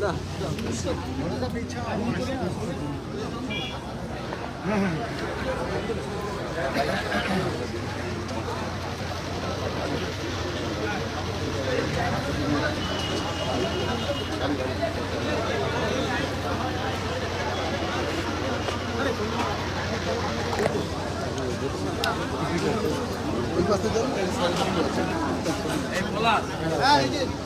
da. Eyvallah. Ha, gidin.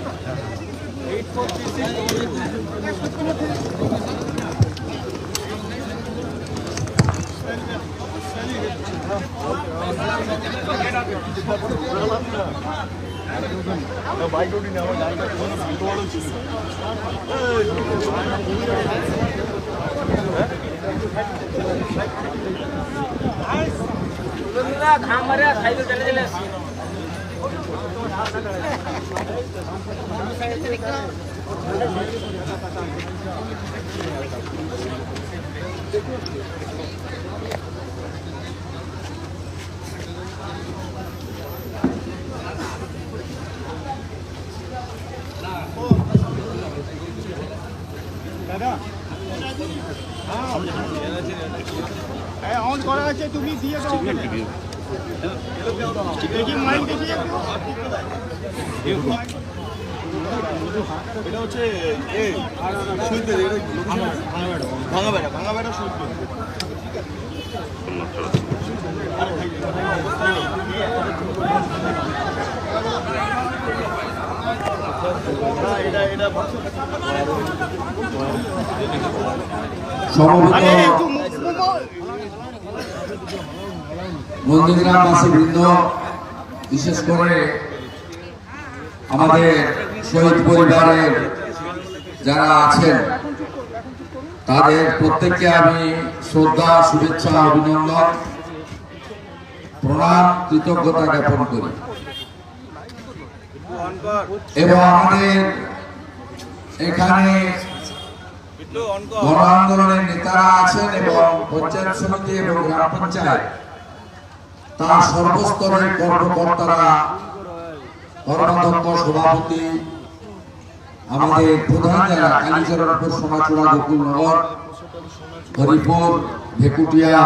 Bike উঠি চলে চলে আসছি সাহেব অন করা আছে তুমি দিয়ে দাও দেখি মাইক দেখি এটা হচ্ছে ভাঙা বেড়া ভাঙা বেড়া শুনতে এটা নন্দীগ্রামবাসী বৃন্দ, বিশেষ করে আমাদের শহীদ পরিবারের যারা আছেন, তাদের প্রত্যেককে আমি শ্রদ্ধা, শুভেচ্ছা, অভিনন্দন, প্রণাম, কৃতজ্ঞতা জ্ঞাপন করি। এবং আমাদের এখানে গণ আন্দোলনের নেতারা আছেন এবং পঞ্চায়েত সমিতি এবং গ্রাম পঞ্চায়েত। তার সর্বস্তরের কর্মকর্তারা কর্মাধ্যক্ষ সভাপতি, আমাদের প্রধান যারা কালীচরণপুর সোনাচূড়া গোকুলনগর, হরিপুর, ভেকুটিয়া,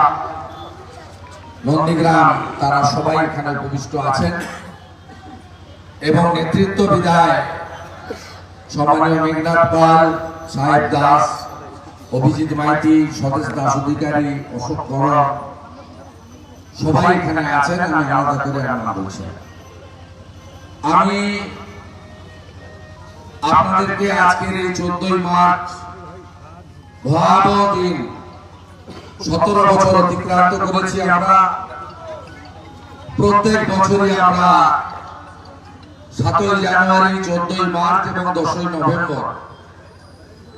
নন্দীগ্রাম, তারা সবাই এখানে উপবিষ্ট আছেন। এবং নেতৃত্ব বিদায়, সম্মানীয় মেঘনাথ পাল, সাহেব দাস, অভিজিৎ মাইতি, স্বদেশ দাস অধিকারী, অশোক কর সবাই এখানে আছেন আমি আলাদা করে আমার বলছি আমি আপনাদেরকে আজকের এই চোদ্দই মার্চ ভয়াবহ দিন। সতেরো বছর অতিক্রান্ত করেছি আমরা। প্রত্যেক বছরই আমরা সাতই জানুয়ারি চোদ্দই মার্চ এবং দশই নভেম্বর।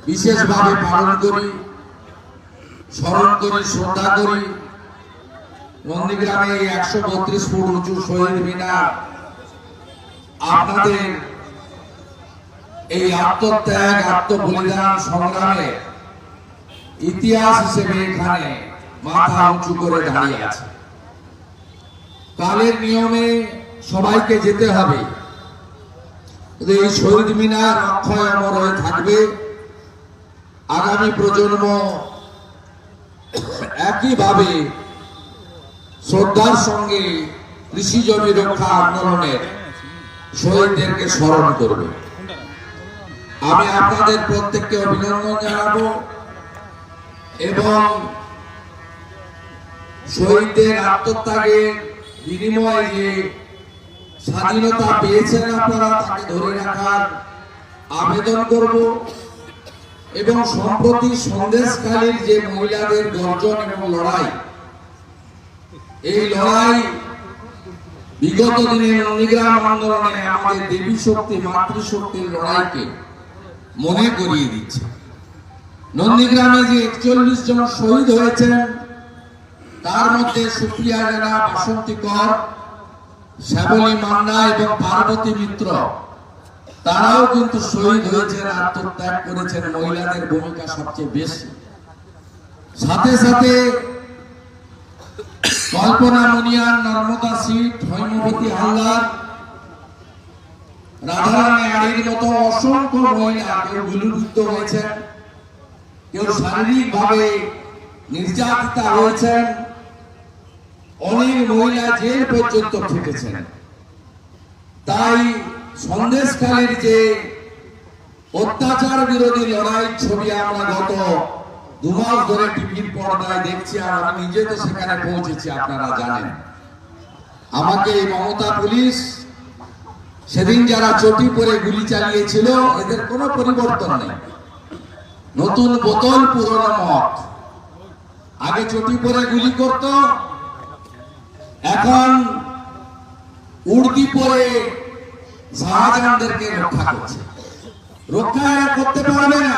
বিশেষভাবে পালন করি স্মরণ করি শ্রদ্ধা করি নন্দীগ্রামে একশো বত্রিশ ফুট উঁচু শহীদ মিনার। আপনাদের এই আত্মত্যাগ, আত্মবলিদান সংগ্রামে ইতিহাস হিসেবে এখানে মাথা উঁচু করে দাঁড়িয়ে আছে। কালের নিয়মে সবাইকে যেতে হবে। এই শহীদ মিনার অক্ষয় অমর হয়ে থাকবে। আগামী প্রজন্ম একইভাবে শ্রদ্ধার সঙ্গে কৃষি জমি রক্ষা আন্দোলনের শহীদদেরকে স্মরণ করবে। আমি আপনাদের প্রত্যেককে অভিনন্দন জানাব এবং শহীদদের আত্মত্যাগের বিনিময়ে যে স্বাধীনতা পেয়েছেন আপনারা, তাকে ধরে রাখার আবেদন করব এবং সম্প্রতি সন্দেশকালীর যে মহিলাদের গর্জন এবং লড়াই এই লড়াই বিগত দিনে নন্দীগ্রাম আন্দোলনে আমাদের দেবী শক্তি, মাতৃশক্তির লড়াইকে মনে করিয়ে দিচ্ছে। নন্দীগ্রামে যে একচল্লিশ জন শহীদ হয়েছেন, তার মধ্যে সুপ্রিয়া জেলা বাসন্তী কর শ্যামলী মান্না এবং পার্বতী মিত্র, তারাও কিন্তু শহীদ হয়েছেন, আত্মত্যাগ করেছেন, মহিলাদের ভূমিকা সবচেয়ে বেশি। সাথে সাথে কল্পনা মুনিয়ান নর্মদা সিট, হৈমবতী হালদার রাধারানী আড়ির মতো অসংখ্য মহিলা কেউ গুলিবিদ্ধ হয়েছেন, কেউ শারীরিকভাবে নির্যাতিতা হয়েছেন, অনেক মহিলা জেল পর্যন্ত খেটেছেন তাই সন্দেশকালের যে অত্যাচার বিরোধী লড়াই ছবি আমরা গত দু ধরে টিভির পর্দায় দেখছি আর আমি নিজে তো সেখানে পৌঁছেছি, আপনারা জানেন। আমাকে এই মমতা পুলিশ সেদিন যারা চটি পরে গুলি চালিয়েছিল, এদের কোনো পরিবর্তন নেই। নতুন বোতল, পুরনো মত আগে চটি পরে গুলি করত, এখন উর্দি পরে শাহজাহানদেরকে রক্ষা করছে। রক্ষা করতে পারবে না।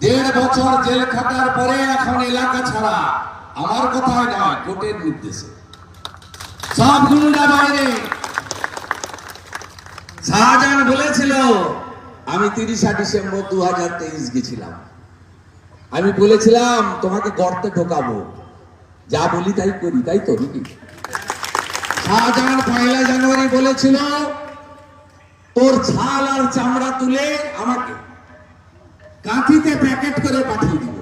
দেড় বছর জেল খাটার পরে এখন এলাকা ছাড়া আমার বাইরে। শাহজাহান বলেছিল, আমি তিরিশা ডিসেম্বর দু হাজার তেইশ গেছিলাম। আমি বলেছিলাম, তোমাকে গর্তে ঢোকাবো। যা বলি তাই করি, তাই তো নাকি? শাহজাহান পয়লা জানুয়ারি বলেছিল তোর ছাল আর চামড়া তুলে আমাকে কাঁথিতে প্যাকেট করে পাঠিয়ে দিব।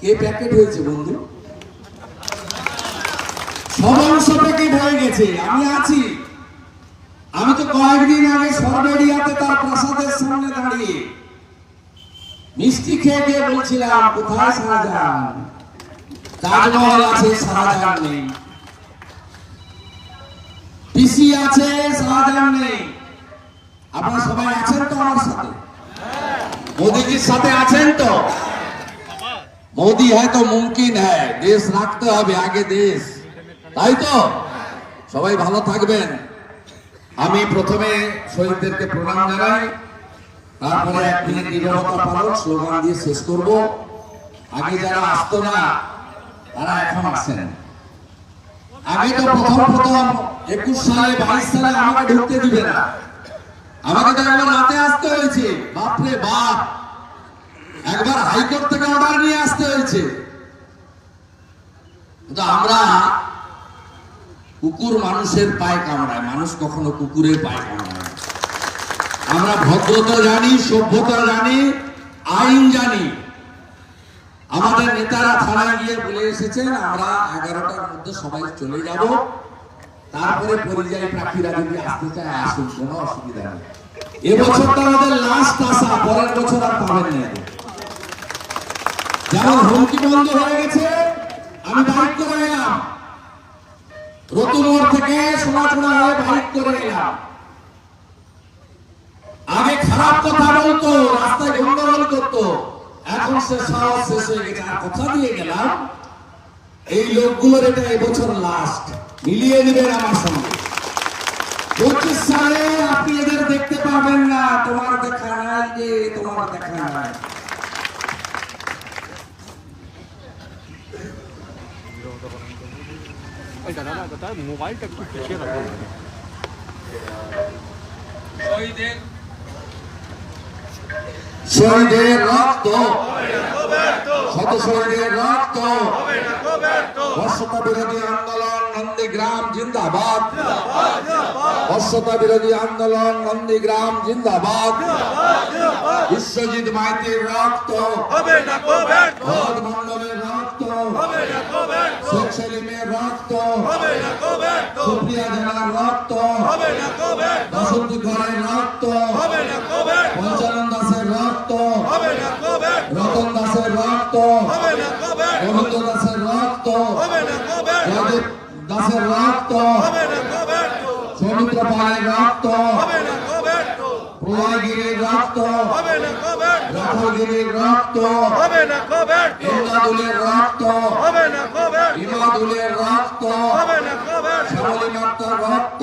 কে প্যাকেট হয়েছে বন্ধু? আমি আছি। আমি তো কয়েকদিন দাঁড়িয়ে মিষ্টি খেয়ে বলছিলাম আছে নেই। পিসি আছে, শাহজাহান নেই। আপনারা সবাই আছেন তো আমার সাথে? মোদীজির সাথে আছেন তো? মুমকিন হ্যাঁ দেশ রাখতে হবে আগে দেশ। তাই তো? সবাই ভালো থাকবেন। আমি প্রথমে শহীদদেরকে প্রণাম জানাই তারপরে স্লোগান দিয়ে শেষ করব। আগে যারা আসতো না তারা এখন আসেন। আগে তো প্রথম প্রথম একুশ সালে বাইশ সালে আমাকে ঢুকতে দিবে না। আমাকে একবার রাতে আসতে হয়েছে। বাপরে বাপ। একবার হাইকোর্ট থেকে অর্ডার নিয়ে আসতে হয়েছে। আমরা কুকুর মানুষের পায়ে কামড়ায় মানুষ কখনো কুকুরের পায়ে কামড়ায় আমরা ভদ্রতা জানি, সভ্যতা জানি, আইন জানি। আমাদের নেতারা থানায় গিয়ে বলে এসেছেন, আমরা এগারোটার মধ্যে সবাই চলে যাব। তারপরে পরিযায়ী প্রার্থীরা যদি আসতে চায়, আসুন, কোনো অসুবিধা নেই। এবছরটা আমাদের লাস্ট আশা পরের বছর আর পাবেন না যেমন হুমকি বন্ধ হয়ে গেছে, আমি বাইক করে এলাম। রতুমোড় থেকে সোনাচড়া হয়ে বাইক করে এলাম। আগে খারাপ কথা বলতো, রাস্তায় গন্ডগোল করতো। এখন সে সাহস শেষ হয়ে গেছে। আর কথা দিয়ে গেলাম, এই লোকগুলোর এটা এবছর লাস্ট মিলিয়ে দিবেন আমার সঙ্গে। পঁচিশ সালে আপনি এদের দেখতে পাবেন না তোমার দেখা নাই যে তোমার দেখা নাই। মোবাইলটা একটু পিছিয়ে রাখো শহীদের শহীদের রক্ত। শত শহীদের রক্ত। বর্ষতা বিরোধী আন্দোলন নন্দীগ্রাম জিন্দাবাদ। বর্ষতা বিরোধী আন্দোলন নন্দীগ্রাম জিন্দাবাদ। বিশ্বজিৎ মাইতির রক্ত। মন্ডলের রক্ত। শেখ সেলিমের রক্ত। হবে না কবে? সুপ্রিয়া জেলার রক্ত। হবে না কবে? বসন্তী ঘরের রক্ত। হবে না কবে? পঞ্চানন দাসের রক্ত। হবে না কবে? রতন দাসের রক্ত। হবে না কবে? গোবিন্দ দাসের রক্ত। হবে না কবে? জয়দেব দাসের রক্ত। হবে না কবে? সৌমিত্র পালের রক্ত। হবে না কবে? প্রলয়গিরির রক্ত। রাখালগিরির রক্ত। ইন্দাদুলের রক্ত। ইমাদুলের রক্ত। শ্যামলী মাত্রার রক্ত।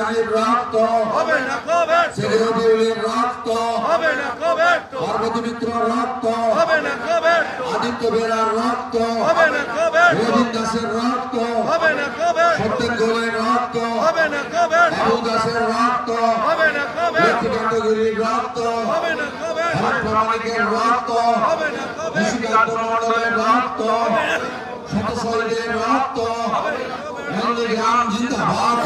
গাজীর রক্ত। সেরিহবিউলের রক্ত। পার্বতী মিত্র রক্ত। আদিত্য বেরার রক্ত। রবীন দাসের রক্ত। সত্যেন গোলের রক্ত। বাবু দাসের রক্ত। লক্ষ্মীকান্ত গিরির রক্ত। ভারত প্রামাণিকের রক্ত। নিশিকান্ত মন্ডলের রক্ত। শত শহীদের রক্ত নন্দীগ্রাম জিন্দাবাদ।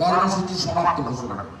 কর্মসূচি সমাপ্ত ঘোষণা করি।